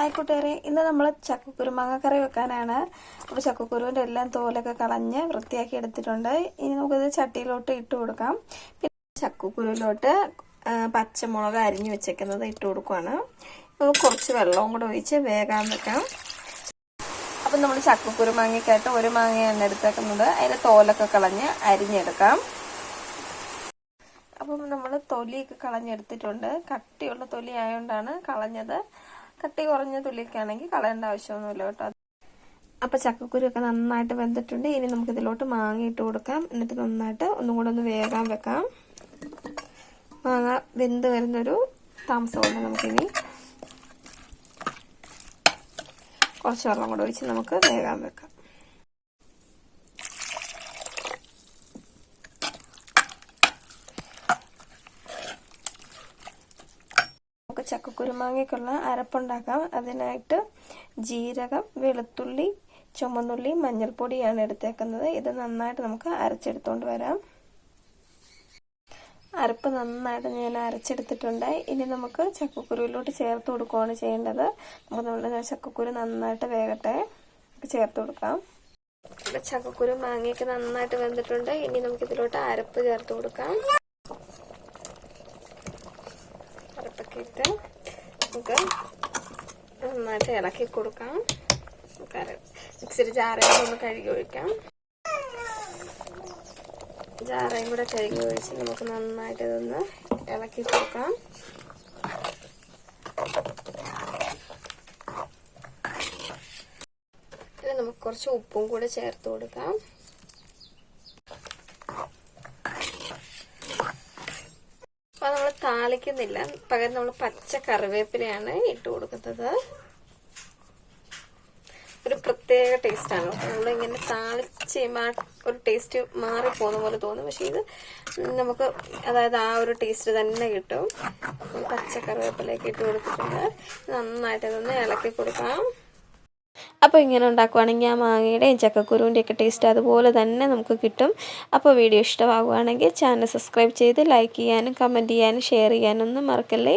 ആയിക്കോട്ടേറെ ഇന്ന് നമ്മൾ ചക്കക്കുരു മാങ്ങക്കറി വെക്കാനാണ്. അപ്പോൾ ചക്കക്കുരുവിന്റെ എല്ലാം തോലൊക്കെ കളഞ്ഞ് വൃത്തിയാക്കി എടുത്തിട്ടുണ്ട്. ഇനി നമുക്കിത് ചട്ടിയിലോട്ട് ഇട്ട് കൊടുക്കാം. പിന്നെ ചക്കക്കുരുവിലോട്ട് പച്ചമുളക് അരിഞ്ഞു വെച്ചേക്കുന്നത് ഇട്ട് കൊടുക്കുവാണ്. നമുക്ക് കുറച്ച് വെള്ളവും കൂടെ ഒഴിച്ച് വേഗം വെക്കാം. അപ്പം നമ്മൾ ചക്കക്കുരു മാങ്ങയ്ക്കായിട്ട് ഒരു മാങ്ങയാണ് എടുത്തേക്കുന്നത്. അതിന്റെ തോലൊക്കെ കളഞ്ഞ് അരിഞ്ഞെടുക്കാം. അപ്പം നമ്മൾ തൊലിയൊക്കെ കളഞ്ഞെടുത്തിട്ടുണ്ട്. കട്ടിയുള്ള തൊലി ആയതുകൊണ്ടാണ് കളഞ്ഞത്. കട്ടി കുറഞ്ഞ തുള്ളിയൊക്കെ ആണെങ്കിൽ കളയേണ്ട ആവശ്യമൊന്നുമില്ല കേട്ടോ. അപ്പൊ ചക്കക്കുരുവൊക്കെ നന്നായിട്ട് വെന്തിട്ടുണ്ട്. ഇനി നമുക്ക് ഇതിലോട്ട് മാങ്ങ ഇട്ട് കൊടുക്കാം. എന്നിട്ട് നന്നായിട്ട് ഒന്നും കൂടെ ഒന്ന് വേകാൻ വെക്കാം. മാങ്ങ വെന്ത് വരുന്നൊരു താമസമുണ്ട് നമുക്കിനി. കുറച്ച് വെള്ളം കൂടെ ഒഴിച്ച് നമുക്ക് വേകാൻ വെക്കാം. ചക്കക്കുരുമാങ്ങയ്ക്കുള്ള അരപ്പുണ്ടാക്കാം. അതിനായിട്ട് ജീരകം വെളുത്തുള്ളി ചുമന്നുള്ളി മഞ്ഞൾപ്പൊടിയാണ് എടുത്തേക്കുന്നത്. ഇത് നന്നായിട്ട് നമുക്ക് അരച്ചെടുത്തുകൊണ്ട് വരാം. അരപ്പ് നന്നായിട്ട് ഞാൻ അരച്ചെടുത്തിട്ടുണ്ട്. ഇനി നമുക്ക് ചക്കക്കുരുവിലോട്ട് ചേർത്ത് കൊടുക്കുകയാണ് ചെയ്യേണ്ടത്. നമുക്ക് നമ്മുടെ ചക്കക്കുരു നന്നായിട്ട് വേകട്ടെ. ചേർത്ത് കൊടുക്കാം. ചക്കക്കുരു മാങ്ങയൊക്കെ നന്നായിട്ട് വെന്തിട്ടുണ്ട്. ഇനി നമുക്ക് ഇതിലോട്ട് അരപ്പ് ചേർത്ത് കൊടുക്കാം. അരപ്പൊക്കെ ഇട്ട് നമുക്ക് നന്നായിട്ട് ഇളക്കി കൊടുക്കാം. അര മിക്സിയുടെ ജാറയും ഒന്ന് കഴുകി ഒഴിക്കാം. ജാറയും കൂടെ കഴുകി ഒഴിച്ച് നമുക്ക് നന്നായിട്ട് ഇതൊന്ന് ഇളക്കി കൊടുക്കാം. ഇത് നമുക്ക് കുറച്ച് ഉപ്പും കൂടെ ചേർത്ത് കൊടുക്കാം അപ്പോൾ നമ്മൾ താളിക്കുന്നില്ല. പകരം നമ്മൾ പച്ച കറിവേപ്പിലയാണ് ഇട്ട് കൊടുക്കുന്നത്. ഒരു പ്രത്യേക ടേസ്റ്റാണ്. നമ്മളിങ്ങനെ താളിച്ച് ഒരു ടേസ്റ്റ് മാറിപ്പോകുന്ന പോലെ തോന്നും. പക്ഷെ ഇത് നമുക്ക് അതായത് ആ ഒരു ടേസ്റ്റ് തന്നെ കിട്ടും. പച്ച കറിവേപ്പിലേക്ക് ഇട്ട് കൊടുത്തിട്ടുണ്ട്. നന്നായിട്ട് ഇതൊന്ന് ഇളക്കി കൊടുക്കാം അപ്പോൾ ഇങ്ങനെ ഉണ്ടാക്കുവാണെങ്കിൽ ആ മാങ്ങയുടെയും ചക്കക്കുരുവിന്റെ ഒക്കെ ടേസ്റ്റ് അതുപോലെ തന്നെ നമുക്ക് കിട്ടും. അപ്പോൾ വീഡിയോ ഇഷ്ടമാകുവാണെങ്കിൽ ചാനൽ സബ്സ്ക്രൈബ് ചെയ്ത് ലൈക്ക് ചെയ്യാനും കമന്റ് ചെയ്യാനും ഷെയർ ചെയ്യാനൊന്നും മറക്കല്ലേ?